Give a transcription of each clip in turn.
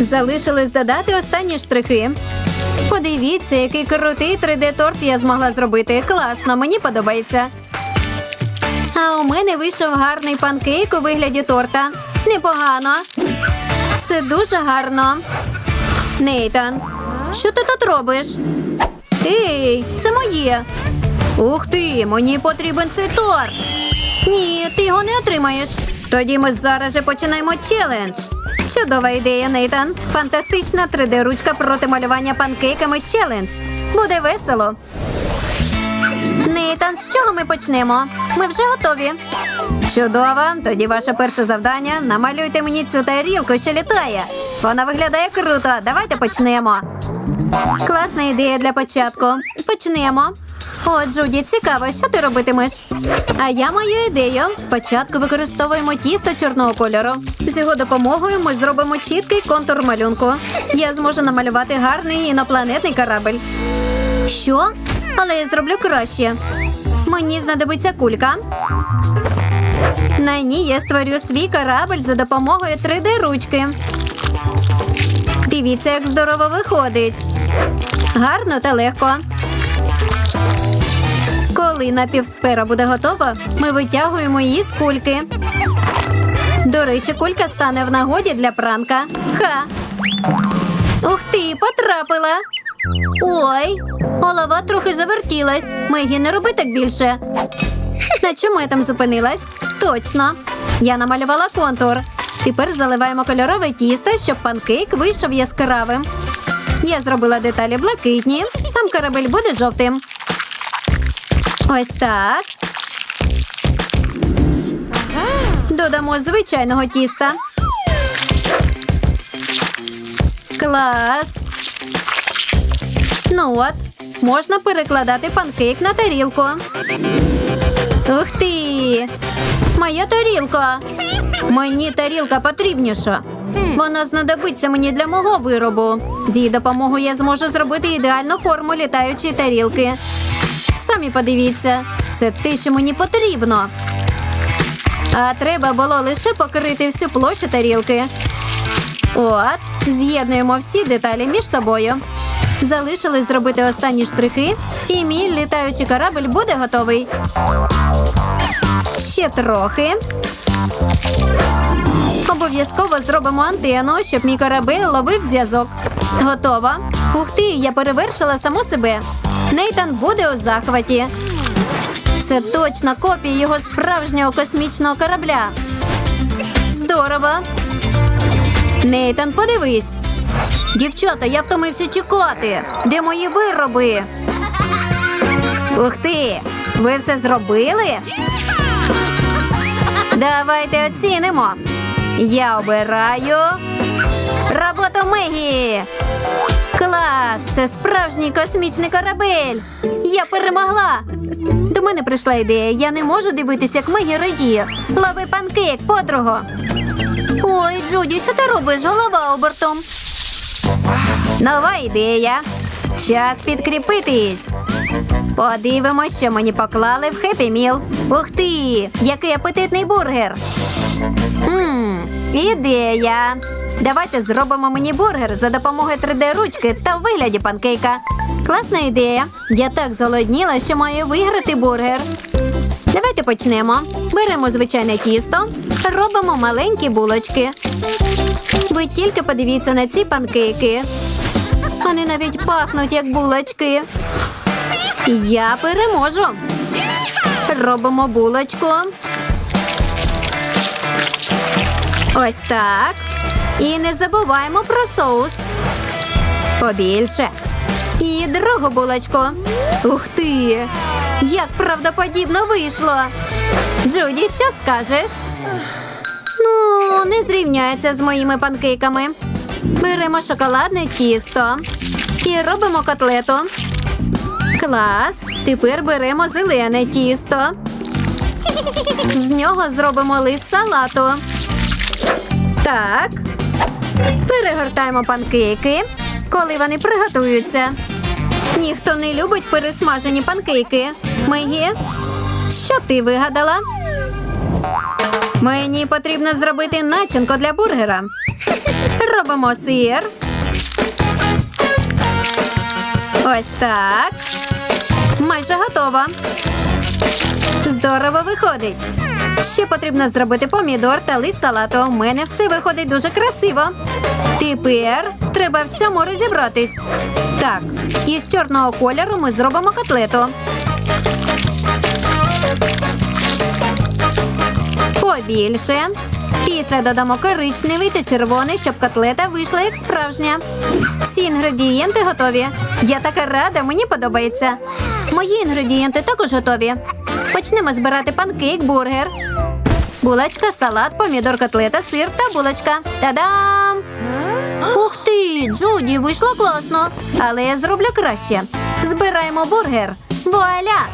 Залишилось додати останні штрихи. Подивіться, який крутий 3D-торт я змогла зробити. Класно, мені подобається. А у мене вийшов гарний панкейк у вигляді торта. Непогано. Це дуже гарно. Нейтан, що ти тут робиш? Ей, це моє. Ух ти, мені потрібен цей торт. Ні, ти його не отримаєш. Тоді ми зараз же починаємо челендж. Чудова ідея, Нейтан. Фантастична 3D-ручка проти малювання панкейками челендж. Буде весело. Нейтан, з чого ми почнемо? Ми вже готові. Чудово. Тоді ваше перше завдання намалюйте мені цю тарілку, що літає. Вона виглядає круто. Давайте почнемо. Класна ідея для початку. Почнемо. О, Джуді, цікаво, що ти робитимеш? А я маю ідею. Спочатку використовуємо тісто чорного кольору. З його допомогою ми зробимо чіткий контур малюнку. Я зможу намалювати гарний інопланетний корабль. Що? Але я зроблю краще. Мені знадобиться кулька. На ній я створю свій корабль за допомогою 3D-ручки. Дивіться, як здорово виходить. Гарно та легко. Коли напівсфера буде готова, ми витягуємо її з кульки. До речі, кулька стане в нагоді для пранка. Ха! Ух ти, потрапила! Ой, голова трохи завертілась. Мегі, не роби так більше. На чому я там зупинилась? Точно. Я намалювала контур. Тепер заливаємо кольорове тісто, щоб панкейк вийшов яскравим. Я зробила деталі блакитні. Сам корабель буде жовтим. Ось так. Додамо звичайного тіста. Клас. Ну от, можна перекладати панкейк на тарілку. Ух ти! Моя тарілка. Мені тарілка потрібніша. Вона знадобиться мені для мого виробу. З її допомогою я зможу зробити ідеальну форму літаючої тарілки. Самі подивіться, це те, що мені потрібно. А треба було лише покрити всю площу тарілки. От, з'єднуємо всі деталі між собою. Залишилось зробити останні штрихи, і мій літаючий корабль буде готовий. Ще трохи. Обов'язково зробимо антенну, щоб мій корабель ловив зв'язок. Готово. Ух ти, я перевершила саму себе. Нейтан буде у захваті. Це точно копія його справжнього космічного корабля. Здорово. Нейтан, подивись. Дівчата, я втомився чекати. Де мої вироби? Ух ти! Ви все зробили? Давайте оцінимо. Я обираю роботу Мегі. Клас! Це справжній космічний корабель. Я перемогла. До мене прийшла ідея. Я не можу дивитися, як Мегі радіє. Лови панкейк, подруго. Ой, Джуді, що ти робиш? Голова обертом. Нова ідея. Час підкріпитись. Подивимось, що мені поклали в Хеппі Міл. Ух ти! Який апетитний бургер. Ммм, ідея. Давайте зробимо мені бургер за допомогою 3D-ручки та в вигляді панкейка. Класна ідея. Я так зголодніла, що маю виграти бургер. Давайте почнемо. Беремо звичайне тісто, робимо маленькі булочки. Ви тільки подивіться на ці панкейки. Вони навіть пахнуть як булочки. Я переможу. Робимо булочку. Ось так. І не забуваємо про соус. Побільше. І другу булочку. Ух ти! Як правдоподібно вийшло. Джуді, що скажеш? Ну, не зрівняється з моїми панкейками. Беремо шоколадне тісто і робимо котлету. Клас. Тепер беремо зелене тісто. З нього зробимо лист салату. Так. Перегортаємо панкейки, коли вони приготуються. Ніхто не любить пересмажені панкейки. Мегі, що ти вигадала? Мені потрібно зробити начинку для бургера. Робимо сир. Ось так. Майже готово. Здорово виходить. Ще потрібно зробити помідор та лист салату. У мене все виходить дуже красиво. Тепер треба в цьому розібратись. Так, із чорного кольору ми зробимо котлету. Побільше. Після додамо коричневий та червоний, щоб котлета вийшла як справжня. Всі інгредієнти готові. Я така рада, мені подобається. Мої інгредієнти також готові. Почнемо збирати панкейк, бургер. Булочка, салат, помідор, котлета, сир та булочка. Та-дам! Ух ти, Джуді, вийшло класно. Але я зроблю краще. Збираємо бургер. Вуаля!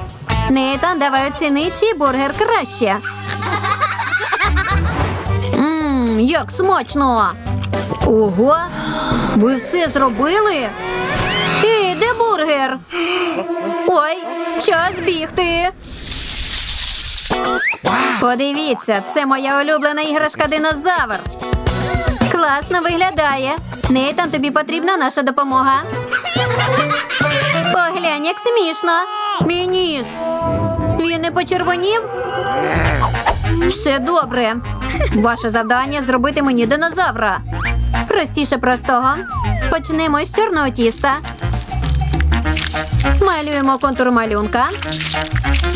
Нейтан, давай оціни, чий бургер краще. Ммм, як смачно! Ого! Ви все зробили? Ей, де бургер? Ой, час бігти. Подивіться, це моя улюблена іграшка динозавр. Класно виглядає. Нейтан, тобі потрібна наша допомога. Поглянь, як смішно. Мій ніс. Він не почервонів? Все добре. Ваше завдання зробити мені динозавра. Простіше простого. Почнемо з чорного тіста. Малюємо контур малюнка.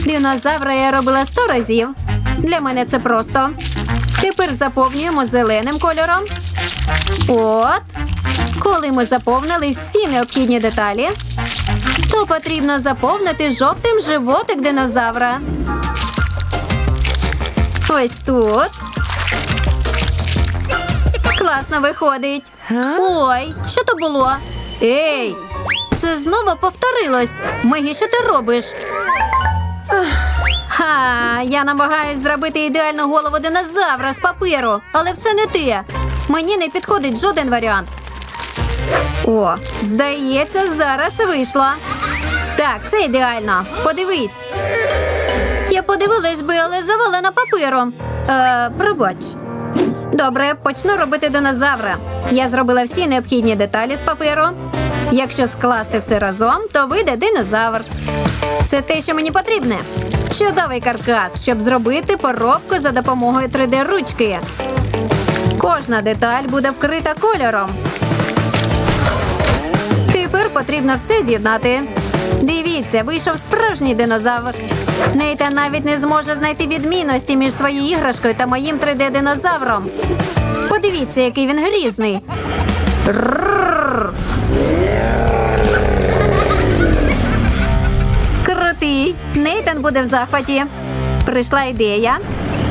Динозавра я робила сто разів. Для мене це просто. Тепер заповнюємо зеленим кольором. От. Коли ми заповнили всі необхідні деталі, то потрібно заповнити жовтим животик динозавра. Ось тут. Класно виходить. Ой, що то було? Ей, це знову повторилось. Мегі, що ти робиш? Ха, я намагаюсь зробити ідеальну голову динозавра з паперу, але все не те. Мені не підходить жоден варіант. О, здається, зараз вийшло. Так, це ідеально. Подивись. Я подивилась би, але завалена папером. Е, пробач. Добре, почну робити динозавра. Я зробила всі необхідні деталі з паперу. Якщо скласти все разом, то вийде динозавр. Це те, що мені потрібне. Чудовий каркас, щоб зробити поробку за допомогою 3D-ручки. Кожна деталь буде вкрита кольором. Тепер потрібно все з'єднати. Дивіться, вийшов справжній динозавр. Нейта навіть не зможе знайти відмінності між своєю іграшкою та моїм 3D-динозавром. Подивіться, який він грізний. Рррр. Буде в захваті. Прийшла ідея.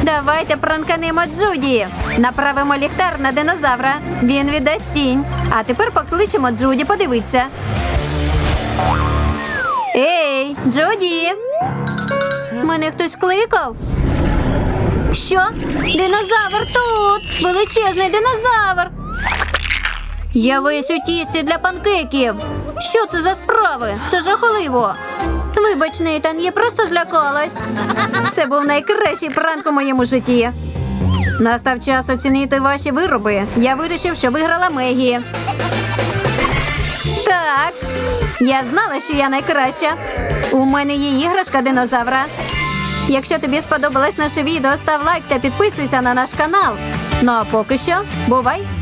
Давайте пранканемо Джуді. Направимо ліхтар на динозавра. Він віддасть тінь. А тепер покличемо Джуді подивитися. Ей, Джуді! Мене хтось кликав? Що? Динозавр тут! Величезний динозавр! Я весь тісті для панкейків. Що це за справи? Це жахливо. Вибач, Нейтан, я просто злякалась. Це був найкращий пранк у моєму житті. Настав час оцінити ваші вироби. Я вирішив, що виграла Мегі. Так, я знала, що я найкраща. У мене є іграшка динозавра. Якщо тобі сподобалось наше відео, став лайк та підписуйся на наш канал. Ну а поки що, бувай!